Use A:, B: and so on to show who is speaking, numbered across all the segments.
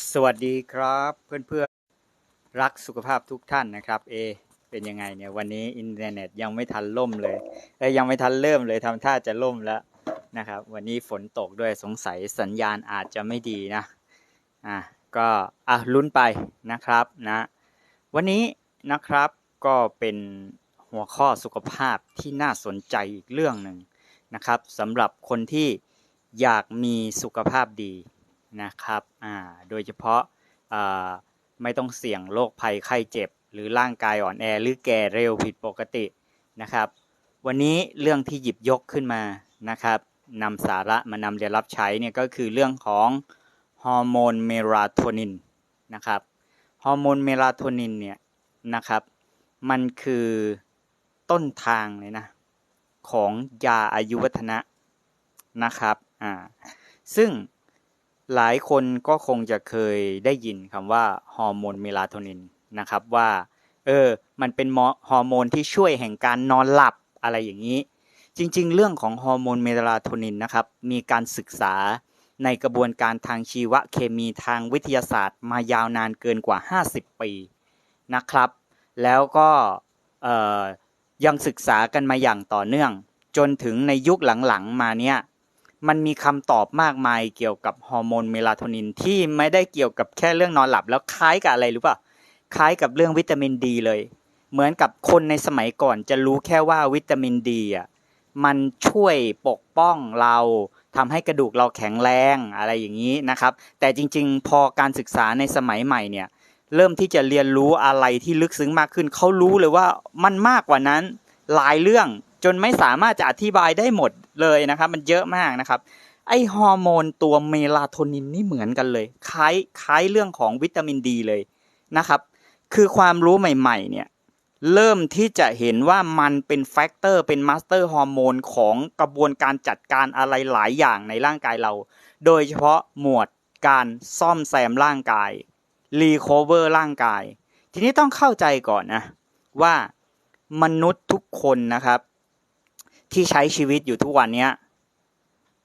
A: สวัสดีครับเพื่อนๆรักสุขภาพทุกท่านนะครับ เอ เป็นยังไงเนี่ยวันนี้อินเทอร์เน็ตยังไม่ทันล่มเลยเอ้ยยังไม่ทันเริ่มเลยทำท่าจะล่มแล้วนะครับ วันนี้ฝนตกด้วยสงสัยสัญญาณอาจจะไม่ดีนะอะก็อะลุ้นไปนะครับนะวันนี้นะครับก็เป็นหัวข้อสุขภาพที่น่าสนใจอีกเรื่องหนึ่งนะครับสำหรับคนที่อยากมีสุขภาพดี นะครับโดยเฉพาะไม่ต้องเสี่ยงโรคภัยไข้เจ็บ หรือร่างกายอ่อนแอหรือแก่เร็วผิดปกตินะครับ วันนี้เรื่องที่หยิบยกขึ้นมานะครับนำสาระมานำเรียนรับใช้เนี่ยก็คือเรื่องของฮอร์โมนเมลาโทนินนะครับฮอร์โมนเมลาโทนินเนี่ยนะครับมันคือต้นทางเลยนะของยาอายุวัฒนะนะครับอ่าซึ่ง หลายคนก็คงจะเคยได้ยินคำว่าฮอร์โมนเมลาโทนินนะครับว่า เออ มันเป็นฮอร์โมนที่ช่วยแห่งการนอนหลับอะไรอย่างนี้ จริงๆ เรื่องของฮอร์โมนเมลาโทนินนะครับ มีการศึกษาในกระบวนการทางชีวเคมีทางวิทยาศาสตร์ มายาวนานเกินกว่า 50 ปีนะครับ แล้วก็ยังศึกษากันมาอย่างต่อเนื่อง จนถึงในยุคหลังๆ มาเนี่ย มันมีคำตอบมากมายเกี่ยวกับฮอร์โมนเมลาโทนินที่ไม่ได้เกี่ยวกับแค่เรื่องนอนหลับ แล้วคล้ายกับอะไรรู้ป่ะคล้ายกับเรื่องวิตามินดีเลย เหมือนกับคนในสมัยก่อนจะรู้แค่ว่าวิตามินดีอะมันช่วยปกป้องเราทำให้กระดูกเราแข็งแรงอะไรอย่างนี้นะครับ แต่จริงๆ พอการศึกษาในสมัยใหม่เนี่ย เริ่มที่จะเรียนรู้อะไรที่ลึกซึ้งมากขึ้น เขารู้เลยว่ามันมากกว่านั้นหลายเรื่องจนไม่สามารถจะอธิบายได้หมด เลยนะครับ มันเยอะมากนะครับ ไอฮอร์โมนตัวเมลาโทนินนี่เหมือนกันเลย คล้ายคล้ายเรื่องของวิตามินดีเลยนะครับ คือความรู้ใหม่ๆเนี่ยเริ่มที่จะเห็นว่ามันเป็นแฟกเตอร์เป็นมาสเตอร์ฮอร์โมนของกระบวนการจัดการอะไรหลายอย่างในร่างกายเรา โดยเฉพาะหมวดการซ่อมแซมร่างกายรีคอเวอร์ร่างกาย ทีนี้ต้องเข้าใจก่อนนะ ว่ามนุษย์ทุกคนนะครับ ที่ใช้ชีวิตอยู่ทุกวันนี้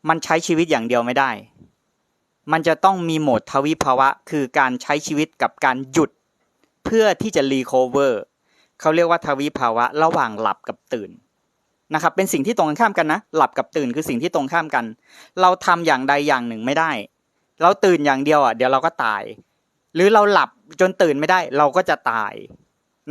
A: มันใช้ชีวิตอย่างเดียวไม่ได้ มันจะต้องมีโหมดทวิภาวะ คือการใช้ชีวิตกับการหยุด เพื่อที่จะรีคอเวอร์เขาเรียกว่าทวิภาวะ ระหว่างหลับกับตื่นนะครับ เป็นสิ่งที่ตรงกันข้ามกันนะ หลับกับตื่นคือสิ่งที่ตรงข้ามกัน เราทำอย่างใดอย่างหนึ่งไม่ได้ เราตื่นอย่างเดียวอะเดี๋ยวเราก็ตาย หรือเราหลับจนตื่นไม่ได้ เราก็จะตาย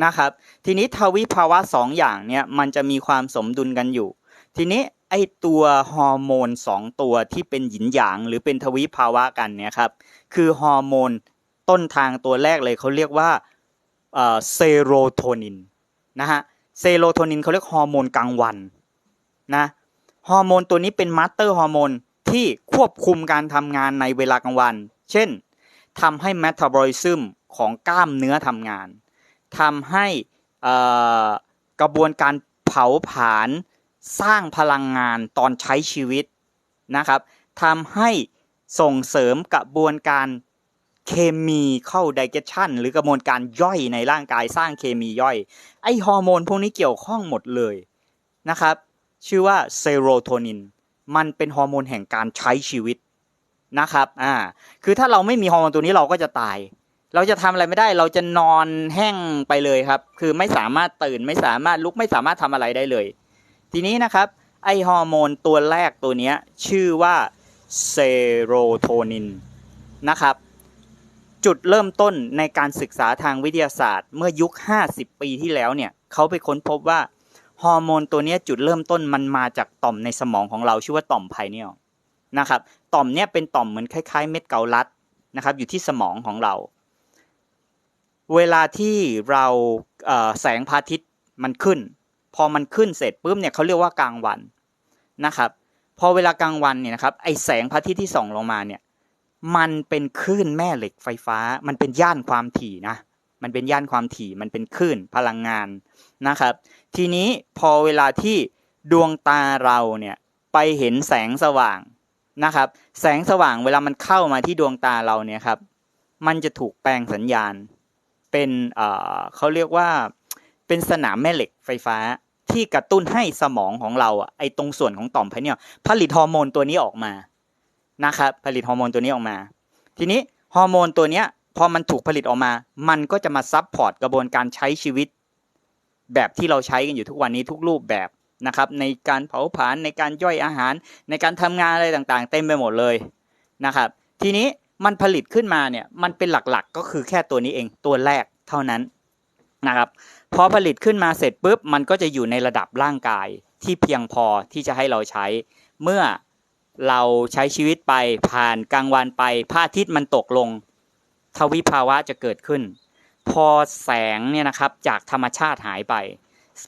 A: นะครับ ทีนี้ทวิภาวะสองอย่างเนี่ยมันจะมีความสมดุลกันอยู่ ทีนี้ไอตัวฮอร์โมนสองตัวที่เป็นหยินหยางหรือเป็นทวิภาวะกันเนี่ยครับคือฮอร์โมนต้นทางตัวแรกเลยเขาเรียกว่าเซโรโทนินนะฮะเซโรโทนินเขาเรียกฮอร์โมนกลางวันนะฮอร์โมนตัวนี้เป็นมาสเตอร์ฮอร์โมนที่ควบคุมการทำงานในเวลากลางวัน เช่นทำให้เมตาบอลิซึมของกล้ามเนื้อทำงานทำให้กระบวนการเผาผลาญ สร้างพลังงานตอนใช้ชีวิตนะครับทำให้ส่งเสริมกระบวนการเคมีเข้าไดเจชันหรือกระบวนการย่อยในร่างกายสร้างเคมีย่อย ไอฮอร์โมนพวกนี้เกี่ยวข้องหมดเลยนะครับ ชื่อว่าเซโรโทนิน มันเป็นฮอร์โมนแห่งการใช้ชีวิตนะครับอ่าคือถ้าเราไม่มีฮอร์โมนตัวนี้เราก็จะตาย เราจะทำอะไรไม่ได้ เราจะนอนแห้งไปเลยครับ คือไม่สามารถตื่นไม่สามารถลุกไม่สามารถทำอะไรได้เลย ทีนี้นะครับไอฮอร์โมนตัวแรกตัวนี้ชื่อว่าเซโรโทนินนะครับ จุดเริ่มต้นในการศึกษาทางวิทยาศาสตร์ เมื่อยุค 50 ปีที่แล้วเนี่ยเขาไปค้นพบว่าฮอร์โมนตัวนี้จุดเริ่มต้นมันมาจากต่อมในสมองของเราชื่อว่าต่อมไพเนียลนะครับต่อมเนี้ยเป็นต่อมเหมือนคล้ายๆ เม็ดเกาลัดนะครับอยู่ที่สมองของเรา เวลาที่เราแสงพระอาทิตย์มันขึ้น พอมันขึ้นเสร็จปุ๊บเนี่ยเขาเรียกว่ากลางวันนะครับ พอเวลากลางวันเนี่ยนะครับไอแสงพระอาทิตย์ที่ส่องลงมาเนี่ยมันเป็นคลื่นแม่เหล็กไฟฟ้า มันเป็นย่านความถี่นะ มันเป็นย่านความถี่ มันเป็นคลื่นพลังงานนะครับ ทีนี้พอเวลาที่ดวงตาเราเนี่ยไปเห็นแสงสว่างนะครับ แสงสว่างเวลามันเข้ามาที่ดวงตาเราเนี่ยครับ มันจะถูกแปลงสัญญาณ เป็นเขาเรียกว่าเป็นสนามแม่เหล็กไฟฟ้า ที่กระตุ้นให้สมองของเราอะไอตรงส่วนของต่อมไพเนียลผลิตฮอร์โมนตัวนี้ออกมานะครับผลิตฮอร์โมนตัวนี้ออกมา ทีนี้ฮอร์โมนตัวเนี้ยพอมันถูกผลิตออกมา มันก็จะมาซับพอร์ตกระบวนการใช้ชีวิต แบบที่เราใช้กันอยู่ทุกวันนี้ทุกรูปแบบนะครับในการเผาผลาญในการย่อยอาหาร ในการทำงานอะไรต่างๆ เต็มไปหมดเลยนะครับ ทีนี้มันผลิตขึ้นมาเนี่ยมันเป็นหลักๆก็คือแค่ตัวนี้เองตัวแรกเท่านั้นนะครับ พอผลิตขึ้นมาเสร็จปุ๊บมันก็จะอยู่ในระดับร่างกายที่เพียงพอที่จะให้เราใช้ เมื่อเราใช้ชีวิตไปผ่านกลางวันไปพระอาทิตย์มันตกลง ทวิภาวะจะเกิดขึ้น พอแสงเนี่ยนะครับจากธรรมชาติหายไป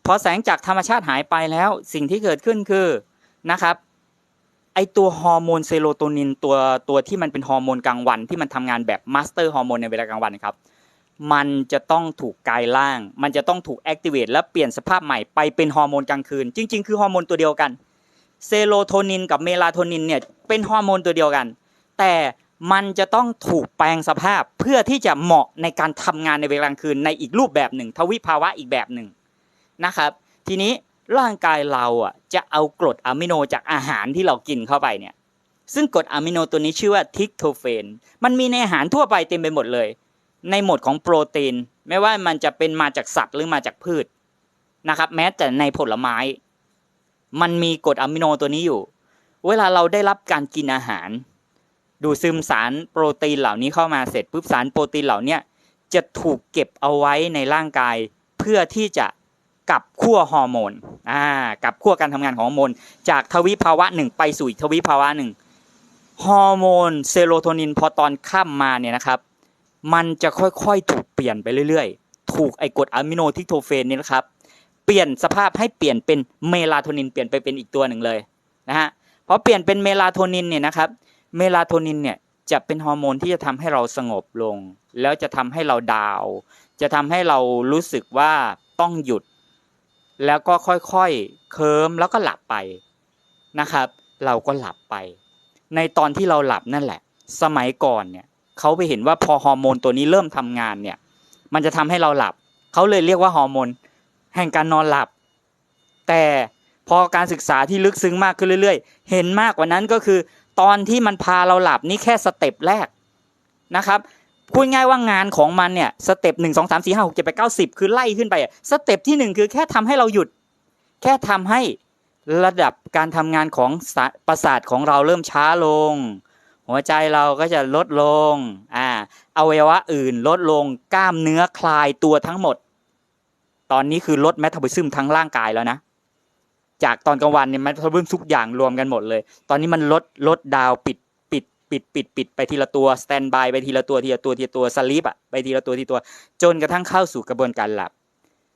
A: พอแสงจากธรรมชาติหายไปแล้วสิ่งที่เกิดขึ้นคือนะครับไอตัวฮอร์โมนเซโรโทนินตัวตัวที่มันเป็นฮอร์โมนกลางวันที่มันทำงานแบบมาสเตอร์ฮอร์โมนในเวลากลางวันครับ มันจะต้องถูกกายล่าง มันจะต้องถูกแอคทีเวตและเปลี่ยนสภาพใหม่ไปเป็นฮอร์โมนกลางคืน จริง ๆ คือฮอร์โมนตัวเดียวกัน เซโรโทนินกับเมลาโทนินเนี่ยเป็นฮอร์โมนตัวเดียวกัน แต่มันจะต้องถูกแปลงสภาพเพื่อที่จะเหมาะในการทำงานในเวลากลางคืนในอีกรูปแบบหนึ่ง ทวิภาวะอีกแบบหนึ่งนะครับ ทีนี้ร่างกายเราอะจะเอากรดอะมิโนจากอาหารที่เรากินเข้าไปเนี่ยซึ่งกรดอะมิโนตัวนี้ชื่อว่าทิกโทเฟน มันมีในอาหารทั่วไปเต็มไปหมดเลย ในหมวดของโปรตีน ไม่ว่ามันจะเป็นมาจากสัตว์หรือมาจากพืชนะครับ แม้แต่ในผลไม้ มันมีกรดอะมิโนตัวนี้อยู่ เวลาเราได้รับการกินอาหาร ดูซึมสารโปรตีนเหล่านี้เข้ามาเสร็จปุ๊บสารโปรตีนเหล่านี้จะถูกเก็บเอาไว้ในร่างกาย เพื่อที่จะกลับขั้วฮอร์โมน อ่ากลับขั้วการทำงานของฮอร์โมน จากทวิภาวะหนึ่งไปสู่อีกทวิภาวะหนึ่ง ฮอร์โมนเซโรโทนินพอตอนข้ามมาเนี่ยนะครับ มันจะค่อยๆถูกเปลี่ยนไปเรื่อยๆ ถูกไอกรดอะมิโนทิโทเฟนนี่นะครับ เปลี่ยนสภาพให้เปลี่ยนเป็นเมลาโทนินเปลี่ยนไปเป็นอีกตัวหนึ่งเลยนะฮะพอเปลี่ยนเป็นเมลาโทนินเนี่ยนะครับ เมลาโทนินเนี่ยจะเป็นฮอร์โมนที่จะทำให้เราสงบลง แล้วจะทำให้เราดาว จะทำให้เรารู้สึกว่าต้องหยุด แล้วก็ค่อยๆ เคิมแล้วก็หลับไปนะครับ เราก็หลับไป ในตอนที่เราหลับนั่นแหละ สมัยก่อนเนี่ย เขาไปเห็นว่าพอฮอร์โมนตัวนี้เริ่มทำงานเนี่ย มันจะทำให้เราหลับ เขาเลยเรียกว่าฮอร์โมนแห่งการนอนหลับ แต่พอการศึกษาที่ลึกซึ้งมากขึ้นเรื่อย ๆ เห็นมากกว่านั้นก็คือ ตอนที่มันพาเราหลับนี่แค่สเต็ปแรกนะครับพูดง่ายว่างานของมันเนี่ยสเต็ปหนึ่งสองสามสี่ห้าหกเจ็ดแปดเก้าสิบคือไล่ขึ้นไปสเต็ปที่หนึ่งคือแค่ทำให้เราหยุด แค่ทำให้ระดับการทำงานของประสาทของเราเริ่มช้าลง หัวใจเราก็จะลดลงอ่าอวัยวะอื่นลดลงกล้ามเนื้อคลายตัวทั้งหมด ตอนนี้คือลดแมตาบอลิซึมทั้งร่างกายแล้วนะ จากตอนกลางวันเนี่ยแมตาบอลิซึมทุกอย่างรวมกันหมดเลย ตอนนี้มันลดลดดาวปิดปิดปิดปิดปิดไปทีละตัวสแตนบายไปทีละตัวทีละตัวทีละตัวสลีปอะไปทีละตัวทีละตัว จนกระทั่งเข้าสู่กระบวนการหลับ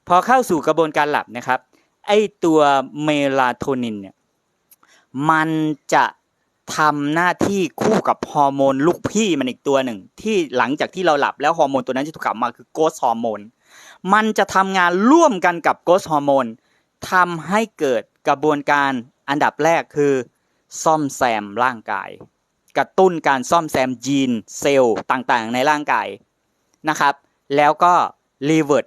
A: พอเข้าสู่กระบวนการหลับนะครับไอตัวเมลาโทนินเนี่ยมันจะ ทำหน้าที่คู่กับฮอร์โมนลูกพี่มันอีกตัวหนึ่ง ที่หลังจากที่เราหลับแล้วฮอร์โมนตัวนั้นจะถูกกลับมาคือโกสฮอร์โมนมันจะทำงานร่วมกันกับโกสฮอร์โมนทำให้เกิดกระบวนการอันดับแรกคือ ซ่อมแซมร่างกาย กระตุ้นการซ่อมแซมยีนเซลล์ต่างๆ ในร่างกายนะครับ แล้วก็รีเวิร์ด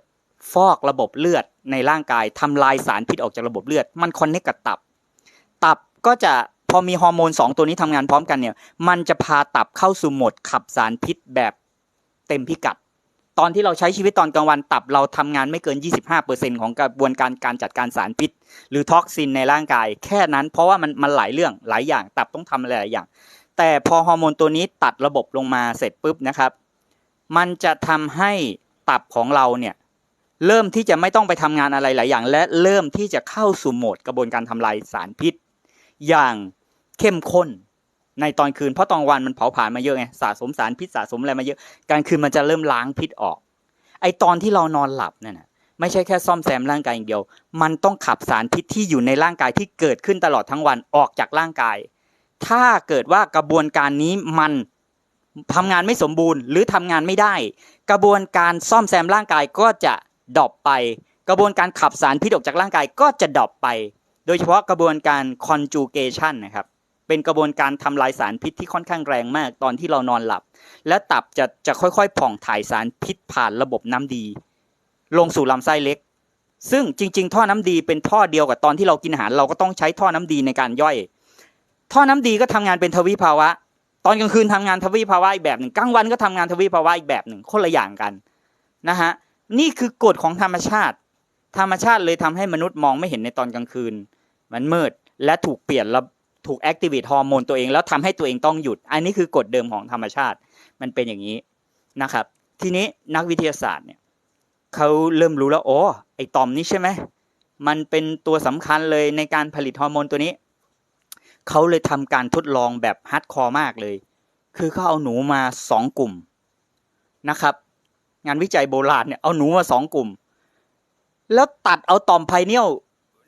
A: ฟอกระบบเลือดในร่างกายทำลายสารพิษออกจากระบบเลือด มันคอนเนคกับตับ ตับก็จะ อมีฮอร์โมน 2 ตัวนี้ทำงานพร้อมกันเนี่ย มันจะพาตับเข้าสู่โหมดขับสารพิษแบบเต็มพิกัด ตอนที่เราใช้ชีวิตตอนกลางวันตับเราทำงานไม่เกิน 25%ของกระบวนการการจัดการสารพิษ หรือท็อกซินในร่างกาย แค่นั้นเพราะว่ามันมันหลายเรื่องหลายอย่าง ตับต้องทำหลายอย่าง แต่พอฮอร์โมนตัวนี้ตัดระบบลงมาเสร็จปุ๊บนะครับ มันจะทำให้ตับของเราเนี่ยเริ่มที่จะไม่ต้องไปทำงานอะไรหลายอย่าง และเริ่มที่จะเข้าสู่โหมดกระบวนการทำลายสารพิษ อย่าง เข้มข้นในตอนคืนเพราะตอนวันมันเผาผลาญมาเยอะไงสะสมสารพิษสะสมอะไรมาเยอะกลางคืนมันจะเริ่มล้างพิษออก ไอตอนที่เรานอนหลับนั่นนะไม่ใช่แค่ซ่อมแซมร่างกายอย่างเดียว มันต้องขับสารพิษที่อยู่ในร่างกายที่เกิดขึ้นตลอดทั้งวันออกจากร่างกาย ถ้าเกิดว่ากระบวนการนี้มันทำงานไม่สมบูรณ์ หรือทำงานไม่ได้ กระบวนการซ่อมแซมร่างกายก็จะดรอปไป กระบวนการขับสารพิษออกจากร่างกายก็จะดรอปไป โดยเฉพาะกระบวนการ conjugation นะครับ เป็นกระบวนการทำลายสารพิษที่ค่อนข้างแรงมากตอนที่เรานอนหลับ และตับจะจะค่อยๆผ่องถ่ายสารพิษผ่านระบบน้ำดี ลงสู่ลำไส้เล็ก ซึ่งจริง ๆ ท่อน้ำดีเป็นท่อเดียวกับตอนที่เรากินอาหาร เราก็ต้องใช้ท่อน้ำดีในการย่อย ท่อน้ำดีก็ทำงานเป็นทวิภาวะ ตอนกลางคืนทำงานทวีภาวะอีกแบบหนึ่งกลางวันก็ทำงานทวีภาวะอีกแบบหนึ่งคนละอย่างกันนะฮะนี่คือกฎของธรรมชาติ ธรรมชาติเลยทำให้มนุษย์มองไม่เห็นในตอนกลางคืน มันมืดและถูกเปลี่ยนระ ถูกแอคทีเวตฮอร์โมนตัวเองแล้วทำให้ตัวเองต้องหยุด อันนี้คือกฎเดิมของธรรมชาติ มันเป็นอย่างนี้นะครับ ทีนี้นักวิทยาศาสตร์เนี่ยเขาเริ่มรู้แล้วโอ้ไอต่อมนี้ใช่ไหมมันเป็นตัวสำคัญเลยในการผลิตฮอร์โมนตัวนี้เขาเลยทำการทดลองแบบฮาร์ดคอร์มากเลย คือเขาเอาหนูมาสองกลุ่มนะครับ งานวิจัยโบราณเนี่ยเอาหนูมาสองกลุ่ม แล้วตัดเอาต่อมไพเนียล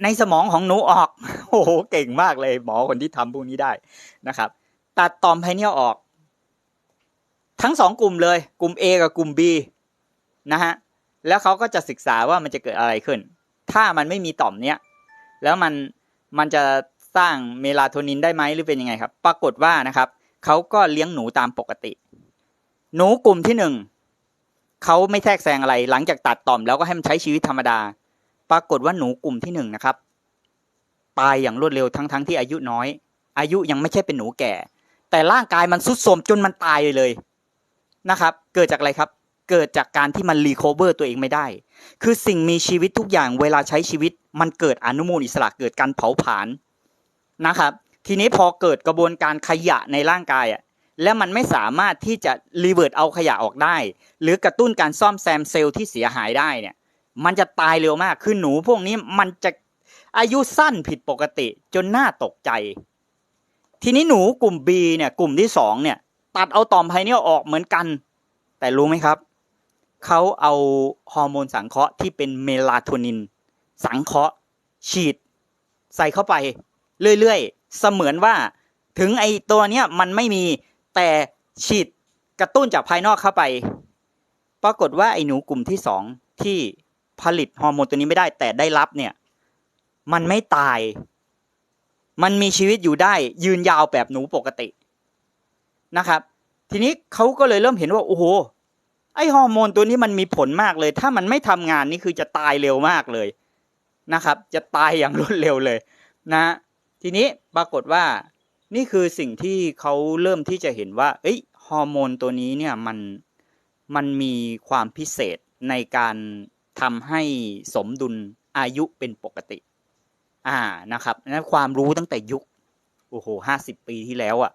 A: ในสมองของหนูออก โอ้โห เก่งมากเลย หมอคนที่ทำพวกนี้ได้นะครับ ตัดต่อมไพเนียลออก ทั้งสองกลุ่มเลย กลุ่ม A กับกลุ่ม B นะฮะ แล้วเขาก็จะศึกษาว่ามันจะเกิดอะไรขึ้น ถ้ามันไม่มีต่อมเนี้ย แล้วมัน มันจะสร้างเมลาโทนินได้ไหมหรือเป็นยังไงครับ ปรากฏว่านะครับเขาก็เลี้ยงหนูตามปกติ หนูกลุ่มที่หนึ่งเขาไม่แทรกแซงอะไร หลังจากตัดต่อมแล้วก็ให้มันใช้ชีวิตธรรมดา ปรากฏว่าหนูกลุ่มที่หนึ่งนะครับตายอย่างรวดเร็วทั้งๆทที่อายุน้อย อายุยังไม่ใช่เป็นหนูแก่ แต่ร่างกายมันสุดโทรมจนมันตายเลยเลยนะครับ เกิดจากอะไรครับ เกิดจากการที่มันรีคอเวอร์ตัวเองไม่ได้ คือสิ่งมีชีวิตทุกอย่างเวลาใช้ชีวิต มันเกิดอนุมูลอิสระเกิดการเผาผลาญนะครับ ทีนี้พอเกิดกระบวนการขยะในร่างกายอะและมันไม่สามารถที่จะรีเวิร์ตเอาขยะออกได้ หรือกระตุ้นการซ่อมแซมเซลล์ที่เสียหายได้เนี่ย มันจะตายเร็วมาก คือหนูพวกนี้มันจะอายุสั้นผิดปกติจนน่าตกใจ ทีนี้หนูกลุ่ม B เนี่ย กลุ่มที่สองเนี่ย ตัดเอาต่อมไพเนียออกเหมือนกัน แต่รู้ไหมครับ เขาเอาฮอร์โมนสังเคราะห์ที่เป็นเมลาโทนิน สังเคราะห์ ฉีด ใส่เข้าไป เรื่อยๆ เสมือนว่าถึงไอตัวเนี้ยมันไม่มีแต่ฉีดกระตุ้นจากภายนอกเข้าไป ปรากฏว่าไอหนูกลุ่มที่สองที่ ผลิตฮอร์โมนตัวนี้ไม่ได้ แต่ได้รับเนี่ย มันไม่ตาย มันมีชีวิตอยู่ได้ ยืนยาวแบบหนูปกตินะครับ ทีนี้เขาก็เลยเริ่มเห็นว่าโอ้โหไอฮอร์โมนตัวนี้มันมีผลมากเลย ถ้ามันไม่ทำงานนี่คือจะตายเร็วมากเลยนะครับ จะตายอย่างรวดเร็วเลยนะ ทีนี้ปรากฏว่านี่คือสิ่งที่เขาเริ่มที่จะเห็นว่า เอ้ยฮอร์โมนตัวนี้เนี่ยมันมันมีความพิเศษในการ ทำให้สมดุลอายุเป็นปกติ อ่านะครับนั้นความรู้ตั้งแต่ยุคโอ้โหห้าสิบปีที่แล้วอะ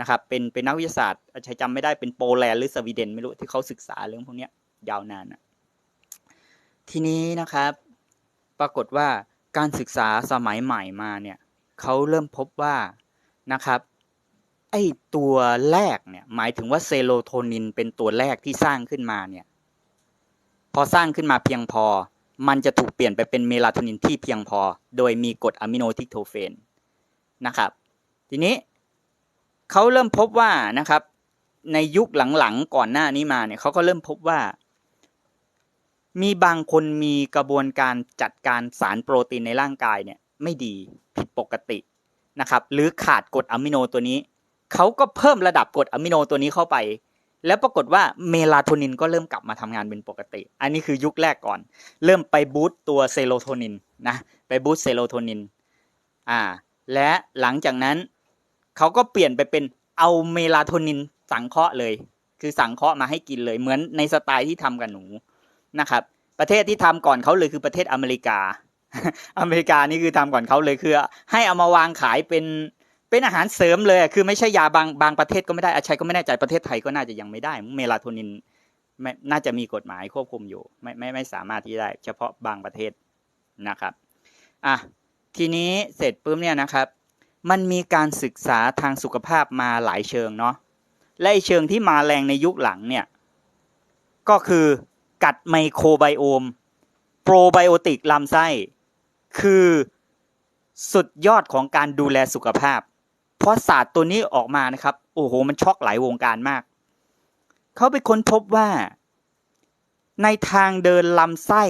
A: นะครับเป็นเป็นนักวิทยาศาสตร์ใช้จำไม่ได้เป็นโปแลนด์หรือสวีเดนไม่รู้ที่เขาศึกษาเรื่องพวกนี้ยาวนานอะทีนี้นะครับ ปรากฏว่าการศึกษาสมัยใหม่มาเนี่ยเขาเริ่มพบว่านะครับไอตัวแรกเนี่ยหมายถึงว่าเซโรโทนินเป็นตัวแรกที่สร้างขึ้นมาเนี่ย อสร้างขึ้นมาเพียงพอ มันจะถูกเปลี่ยนไปเป็นเมลาโทนินที่เพียงพอ โดยมีกรดอะมิโนทิโทเฟนนะครับ ทีนี้เขาเริ่มพบว่านะครับ ในยุคหลังๆก่อนหน้านี้มาเนี่ยเขาก็เริ่มพบว่า มีบางคนมีกระบวนการจัดการสารโปรตีนในร่างกายเนี่ยไม่ดีผิดปกตินะครับ หรือขาดกรดอะมิโนตัวนี้เขาก็เพิ่มระดับกรดอะมิโนตัวนี้เข้าไป แล้วปรากฏว่าเมลาโทนินก็เริ่มกลับมาทำงานเป็นปกติ อันนี้คือยุคแรกก่อน เริ่มไปบูตตัวเซโรโทนินนะไปบูตเซโรโทนินอ่าและหลังจากนั้นเขาก็เปลี่ยนไปเป็นเอาเมลาโทนินสังเคราะห์เลย คือสังเคราะห์มาให้กินเลยเหมือนในสไตล์ที่ทำกับหนูนะครับ ประเทศที่ทำก่อนเขาเลยคือประเทศอเมริกา อเมริกานี่คือทำก่อนเขาเลยคือ ให้เอามาวางขายเป็น เป็นอาหารเสริมเลย คือไม่ใช่ยาบางบางประเทศก็ไม่ได้อาชัยก็ไม่แน่ใจประเทศไทยก็น่าจะยังไม่ได้ เมลาโทนินไม่น่าจะมีกฎหมายควบคุมอยู่ ไม่ไม่ไม่สามารถที่ได้ เฉพาะบางประเทศนะครับอะทีนี้เสร็จปุ๊บเนี่ยนะครับ มันมีการศึกษาทางสุขภาพมาหลายเชิงเนาะและเชิงที่มาแรงในยุคหลังเนี่ย ก็คือกัดไมโครไบโอม โปรไบโอติกลำไส้ คือสุดยอดของการดูแลสุขภาพ พราะศาสตร์ตัวนี้ออกมานะครับ โอ้โห มันช็อกหลายวงการมาก เขาไปค้นพบว่า ในทางเดินลำไส้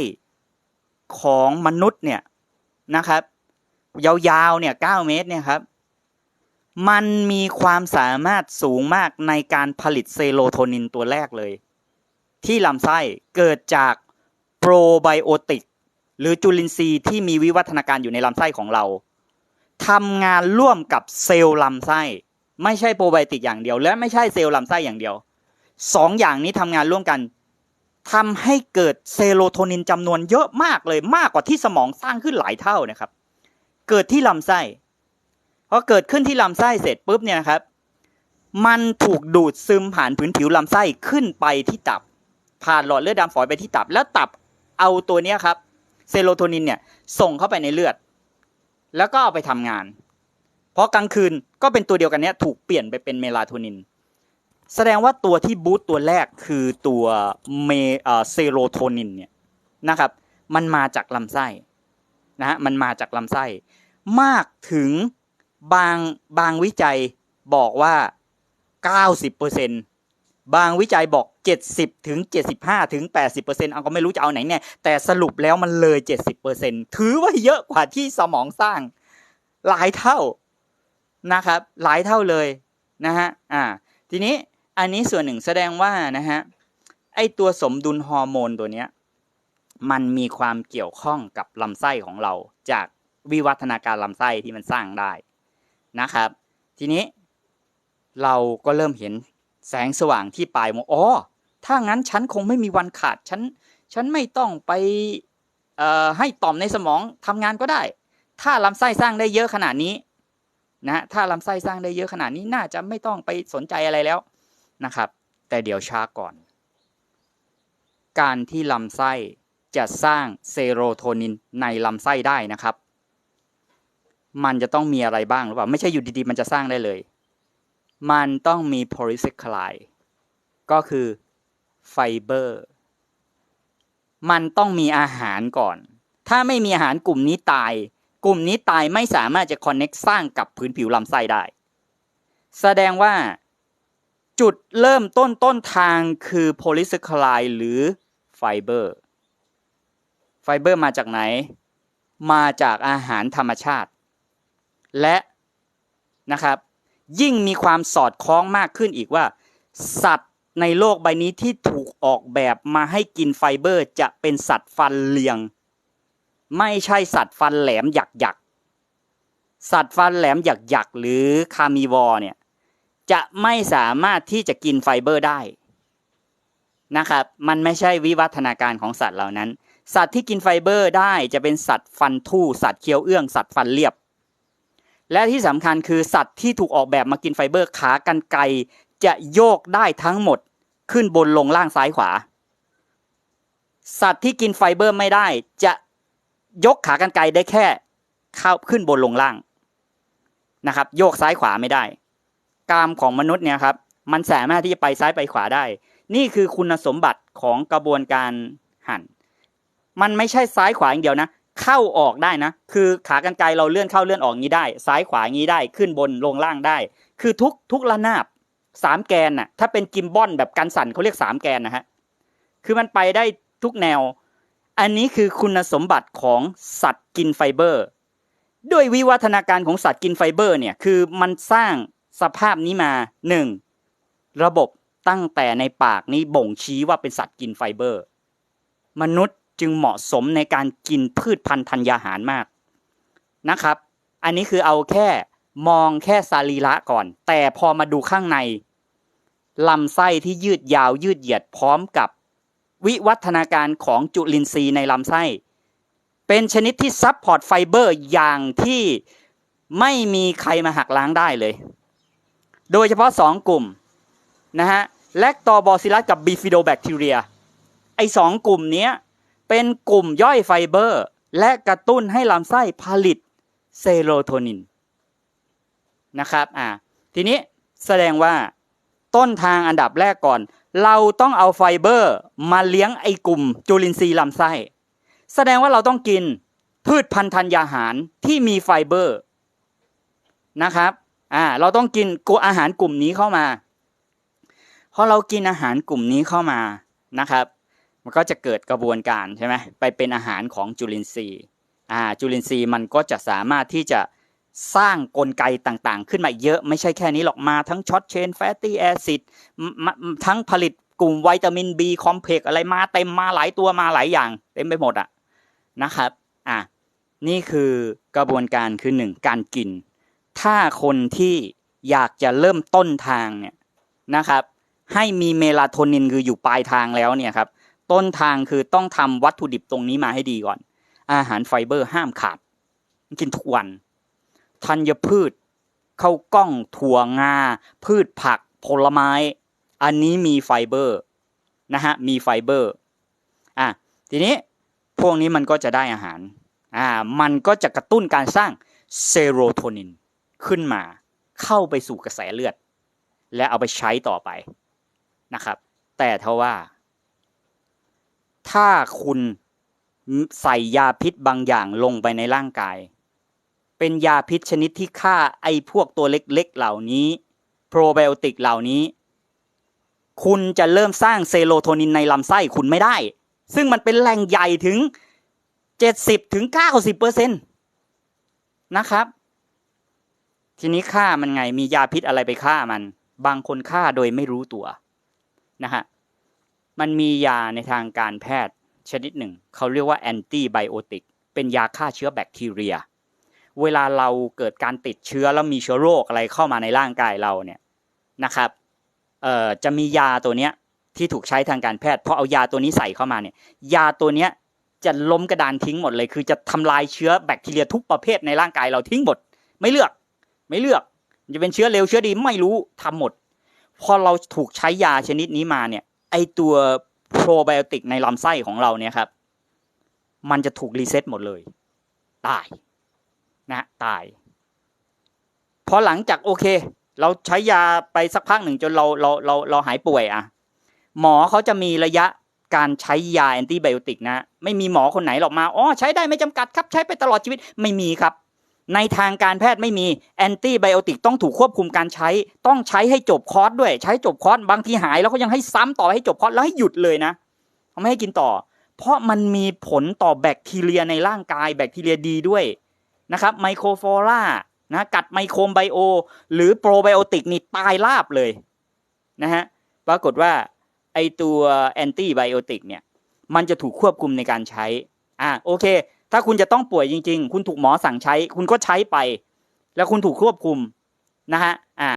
A: ของมนุษย์เนี่ยนะครับ ยาวๆเนี่ยเก้าเมตรเนี่ยครับ มันมีความสามารถสูงมากในการผลิตเซโรโทนินตัวแรกเลย ที่ลำไส้เกิดจากโปรไบโอติกหรือจุลินทรีย์ที่มีวิวัฒนาการอยู่ในลำไส้ของเรา ทำงานร่วมกับเซลล์ลำไส้ ไม่ใช่โปรไบโอติกอย่างเดียว และไม่ใช่เซลล์ลำไส้อย่างเดียวสองอย่างนี้ทำงานร่วมกันทำให้เกิดเซโรโทนินจำนวนเยอะมากเลยมากกว่าที่สมองสร้างขึ้นหลายเท่านะครับ เกิดที่ลำไส้พอเกิดขึ้นที่ลำไส้เสร็จปุ๊บเนี่ยนะครับ มันถูกดูดซึมผ่านผืนผิวลำไส้ขึ้นไปที่ตับ ผ่านหลอดเลือดดำฝอยไปที่ตับ แล้วตับเอาตัวเนี้ยครับเซโรโทนินเนี่ยส่งเข้าไปในเลือด แล้วก็เอาไปทำงาน เพราะกลางคืนก็เป็นตัวเดียวกันเนี้ยถูกเปลี่ยนไปเป็นเมลาโทนิน แสดงว่าตัวที่บูตตัวแรกคือตัวเมเอเซโรโทนินเนี่ยนะครับ มันมาจากลำไส้นะฮะมันมาจากลำไส้ มากถึงบางบางวิจัยบอกว่า 90% บางวิจัยบอก 70ถึง75ถึง80%เอาก็ไม่รู้จะเอาไหนเนี่ยแต่สรุปแล้วมันเลย 70%ถือว่าเยอะกว่าที่สมองสร้าง หลายเท่านะครับ หลายเท่าเลยนะฮะอ่าทีนี้อันนี้ส่วนหนึ่งแสดงว่านะฮะไอตัวสมดุลฮอร์โมนตัวเนี้ยมันมีความเกี่ยวข้องกับลำไส้ของเรา จากวิวัฒนาการลำไส้ที่มันสร้างได้นะครับ ทีนี้เราก็เริ่มเห็น แสงสว่างที่ปลายมองอ๋อถ้างั้นฉันคงไม่มีวันขาดฉันฉันไม่ต้องไปให้ต่อมในสมองทำงานก็ได้ ถ้าลำไส้สร้างได้เยอะขนาดนี้นะถ้าลำไส้สร้างได้เยอะขนาดนี้น่าจะไม่ต้องไปสนใจอะไรแล้วนะครับ แต่เดี๋ยวช้าก่อน การที่ลำไส้จะสร้างเซโรโทนินในลำไส้ได้นะครับ มันจะต้องมีอะไรบ้างหรือเปล่า ไม่ใช่อยู่ดีๆ มันจะสร้างได้เลย มันต้องมีโพลิซิคลายก็คือไฟเบอร์ มันต้องมีอาหารก่อน ถ้าไม่มีอาหารกลุ่มนี้ตาย กลุ่มนี้ตายไม่สามารถจะคอนเน็กสร้างกับพื้นผิวลำไส้ได้ แสดงว่าจุดเริ่มต้นต้นทางคือโพลิซิคลายหรือไฟเบอร์ ไฟเบอร์มาจากไหน มาจากอาหารธรรมชาติ และนะครับ ยิ่งมีความสอดคล้องมากขึ้นอีกว่า สัตว์ในโลกใบนี้ที่ถูกออกแบบมาให้กินไฟเบอร์จะเป็นสัตว์ฟันเลียง ไม่ใช่สัตว์ฟันแหลมหยักหยักสัตว์ฟันแหลมหยักหยักหรือคาร์นิวอร์เนี่ยจะไม่สามารถที่จะกินไฟเบอร์ได้นะครับ มันไม่ใช่วิวัฒนาการของสัตว์เหล่านั้น สัตว์ที่กินไฟเบอร์ได้จะเป็นสัตว์ฟันทู่ สัตว์เคี้ยวเอื้อง สัตว์ฟันเรียบ และที่สำคัญคือสัตว์ที่ถูกออกแบบมากินไฟเบอร์ขากันไกรจะโยกได้ทั้งหมดขึ้นบนลงล่างซ้ายขวา สัตว์ที่กินไฟเบอร์ไม่ได้ จะยกขากันไกรได้แค่เข้าขึ้นบนลงล่างนะครับ โยกซ้ายขวาไม่ได้ กรามของมนุษย์เนี่ยครับ มันสามารถที่จะไปซ้ายไปขวาได้ นี่คือคุณสมบัติของกระบวนการหั่น มันไม่ใช่ซ้ายขวาอย่างเดียวนะ เข้าออกได้นะ คือขากรรไกรเราเลื่อนเข้าเลื่อนออกงี้ได้ ซ้ายขวางี้ได้ขึ้นบนลงล่างได้ คือทุกทุกระนาบสามแกนน่ะถ้าเป็นกิมบอนแบบกันสั่นเขาเรียกสามแกนนะฮะคือมันไปได้ทุกแนว อันนี้คือคุณสมบัติของสัตว์กินไฟเบอร์ ด้วยวิวัฒนาการของสัตว์กินไฟเบอร์เนี่ยคือมันสร้างสภาพนี้มาหนึ่งระบบตั้งแต่ในปากนี้บ่งชี้ว่าเป็นสัตว์กินไฟเบอร์ มนุษย์ จึงเหมาะสมในการกินพืชพันธุ์ธัญญาหารมากนะครับ อันนี้คือเอาแค่มองแค่สรีระก่อน แต่พอมาดูข้างในลำไส้ที่ยืดยาวยืดเหยียดพร้อมกับวิวัฒนาการของจุลินทรีย์ในลำไส้ เป็นชนิดที่ซับพอร์ตไฟเบอร์อย่างที่ไม่มีใครมาหักล้างได้เลย โดยเฉพาะ 2 กลุ่มนะฮะแลคโตบอซิลัสกับบีฟิโดแบคทีเรียไอสองกลุ่มนี้ เป็นกลุ่มย่อยไฟเบอร์ และกระตุ้นให้ลำไส้ผลิตเซโรโทนินนะครับอ่าทีนี้แสดงว่าต้นทางอันดับแรกก่อน เราต้องเอาไฟเบอร์มาเลี้ยงไอกลุ่มจุลินทรีย์ลำไส้ แสดงว่าเราต้องกินพืชพันธุ์ธัญญาหารที่มีไฟเบอร์นะครับอ่าเราต้องกินกอาหารกลุ่มนี้เข้ามาพอเรากินอาหารกลุ่มนี้เข้ามานะครับ มันก็จะเกิดกระบวนการใช่ไหมไปเป็นอาหารของจุลินทรีย์อ่าจุลินทรีย์มันก็จะสามารถที่จะสร้างกลไกต่างๆ ขึ้นมาเยอะไม่ใช่แค่นี้หรอกมาทั้งช็อตเชนแฟตตี้แอซิดทั้งผลิตกลุ่มวิตามิน B คอมเพล็กอะไรมาเต็มมาหลายตัวมาหลายอย่าง เต็มไปหมดอะนะครับอะนี่คือกระบวนการคือหนึ่งการกิน ถ้าคนที่
B: อยากจะเริ่มต้นทางเนี่ยนะครับ ให้มีเมลาโทนินคืออยู่ปลายทางแล้วเนี่ยครับ ต้นทางคือต้องทำวัตถุดิบตรงนี้มาให้ดีก่อน อาหารไฟเบอร์ห้ามขาด กินทุกวันธัญพืชข้าวกล้องถั่วงา พืชผักผลไม้ อันนี้มีไฟเบอร์นะฮะมีไฟเบอร์อะทีนี้พวกนี้มันก็จะได้อาหารอ่ามันก็จะกระตุ้นการสร้างเซโรโทนินขึ้นมาเข้าไปสู่กระแสเลือด และเอาไปใช้ต่อไปนะครับ แต่เท่าว่า ถ้าคุณใส่ยาพิษบางอย่างลงไปในร่างกาย เป็นยาพิษชนิดที่ฆ่าไอ้พวกตัวเล็กๆเหล่านี้ โปรไบโอติกเหล่านี้ คุณจะเริ่มสร้างเซโรโทนินในลำไส้คุณไม่ได้ ซึ่งมันเป็นแหล่งใหญ่ถึง 70ถึง90เปอร์เซ็นต์นะครับ ทีนี้ฆ่ามันไงมียาพิษอะไรไปฆ่ามัน บางคนฆ่าโดยไม่รู้ตัวนะฮะ มันมียาในทางการแพทย์ชนิดหนึ่ง เขาเรียกว่าแอนตี้ไบโอติกเป็นยาฆ่าเชื้อแบคทีเรีย เวลาเราเกิดการติดเชื้อแล้วมีเชื้อโรคอะไรเข้ามาในร่างกายเราเนี่ยนะครับเอ่อจะมียาตัวเนี้ยที่ถูกใช้ทางการแพทย์พอเอายาตัวนี้ใส่เข้ามาเนี่ยยาตัวเนี้ยจะล้มกระดานทิ้งหมดเลย คือจะทำลายเชื้อแบคทีเรียทุกประเภทในร่างกายเราทิ้งหมด ไม่เลือก ไม่เลือก จะเป็นเชื้อเร็วเชื้อดีไม่รู้ทำหมด พอเราถูกใช้ยาชนิดนี้มาเนี่ย ไอตัวโปรไบโอติกในลำไส้ของเราเนี่ยครับ มันจะถูกรีเซ็ตหมดเลย ตายนะตาย พอหลังจากโอเค เราใช้ยาไปสักพักหนึ่งจนเราเราเราเราหายป่วยอะหมอเขาจะมีระยะการใช้ยาแอนตี้ไบโอติกนะ ไม่มีหมอคนไหนหรอกมาอ๋อใช้ได้ไม่จำกัดครับ ใช้ไปตลอดชีวิตไม่มีครับ ในทางการแพทย์ไม่มีแอนตี้ไบโอติกต้องถูกควบคุมการใช้ ต้องใช้ให้จบคอร์สด้วย ใช้จบคอร์สบางทีหายแล้วก็ยังให้ซ้ำต่อให้จบคอร์สแล้วให้หยุดเลยนะเขาไม่ให้กินต่อ เพราะมันมีผลต่อแบคทีเรียในร่างกายแบคทีเรียดีด้วยนะครับไมโครฟลอรานะกัดไมโครไบโอ หรือโปรไบโอติกนี่ตายราบเลยนะฮะปรากฏว่าไอตัวแอนตี้ไบโอติกเนี่ยมันจะถูกควบคุมในการใช้อ่าโอเค ถ้าคุณจะต้องป่วยจริง ๆ คุณถูกหมอสั่งใช้ คุณก็ใช้ไป แล้วคุณถูกควบคุมนะฮะอ่า